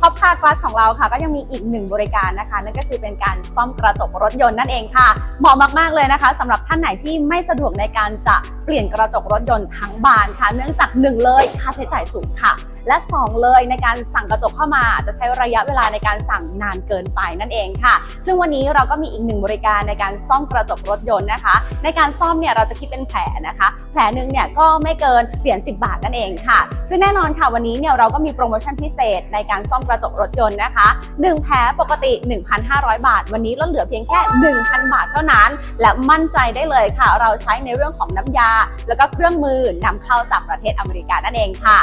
ท็อปคาร์คลาสของเราค่ะก็ยังมีอีกหนึ่งบริการนะคะ นั่นก็คือเป็นการซ่อมกระจกรถยนต์นั่นเองค่ะ เหมาะมากๆเลยนะคะสำหรับท่านไหนที่ไม่สะดวกในการจะเปลี่ยนกระจกรถยนต์ทั้งบานค่ะ เนื่องจากหนึ่งเลยค่าใช้จ่ายสูงค่ะ และ 2 เลยในการสั่งกระจกเข้ามาอาจจะใช้ระยะเวลาในการสั่งนานเกินไปนั่นเองค่ะ ซึ่งวันนี้เราก็มีอีกหนึ่งบริการในการซ่อมกระจกรถยนต์นะคะ ในการซ่อมเนี่ยเราจะคิดเป็นแผลนะคะ แผลหนึ่งเนี่ยก็ไม่เกินเหรียญ10 บาทนั่นเองค่ะ ซึ่งแน่นอนค่ะวันนี้เนี่ยเราก็มีโปรโมชั่นพิเศษในการซ่อมกระจกรถยนต์นะคะ 1 แผลปกติ 1,500 บาท วันนี้ลดเหลือเพียงแค่ 1,000 บาทเท่านั้น และมั่นใจได้เลยค่ะ เราใช้ในเรื่องของน้ำยา แล้วก็เครื่องมือนำเข้าจากประเทศอเมริกานั่นเองค่ะ